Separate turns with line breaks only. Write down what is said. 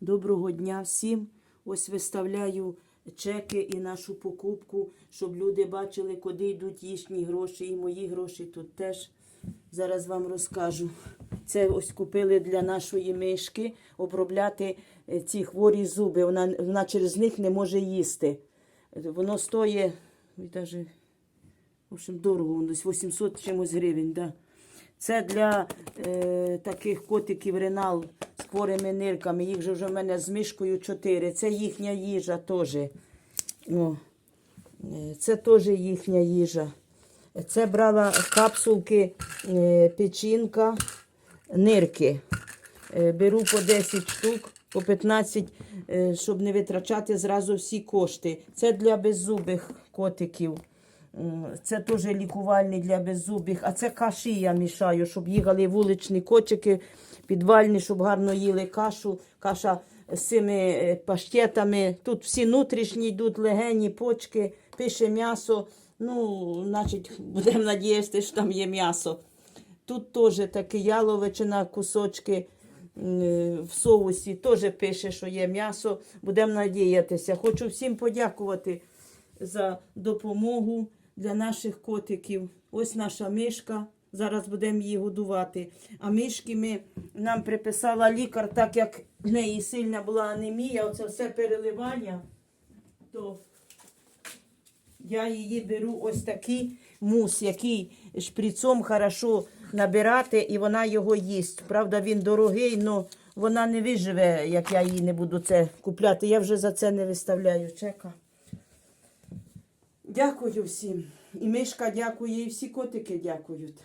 Доброго дня всім. Ось виставляю чеки і нашу покупку, щоб люди бачили, куди йдуть їхні гроші, і мої гроші тут теж. Зараз вам розкажу. Це ось купили для нашої мишки обробляти е, ці хворі зуби. Вона, вона через них не може їсти. Воно ой, даже, в общем, дорого, воно 800 чимось гривень. Да. Це для е, таких котиків ренал хворими нирками. Їх же вже в мене з мишкою 4. Це їхня їжа теж. О, е, це теж їхня їжа. Це брала капсулки е, печінка, нирки. Е, беру по 10 штук, по 15, е, щоб не витрачати зразу всі кошти. Це для беззубих котиків. Це теж лікувальний для беззубих, а це каші я мішаю, щоб їхали вуличні котики, підвальні, щоб гарно їли кашу. Каша з цими е, паштетами. Тут всі внутрішні йдуть, легені, почки, пише м'ясо. Ну, значить, будемо надіятися, що там є м'ясо. Тут теж таке яловичина, кусочки е, в соусі, теж пише, що є м'ясо. Будемо надіятися. Хочу всім подякувати за допомогу для наших котиків. Ось наша мишка. Зараз будемо її годувати. А мишки ми, нам приписала лікар, так як в неї сильна була анемія, оце все переливання, то я її беру ось такий мус, який шприцом хорошо набирати, і вона його їсть. Правда, він дорогий, але вона не виживе, як я її не буду це купляти. Я вже за це не виставляю чека. Дякую всім. І мишка дякує, і всі котики дякують.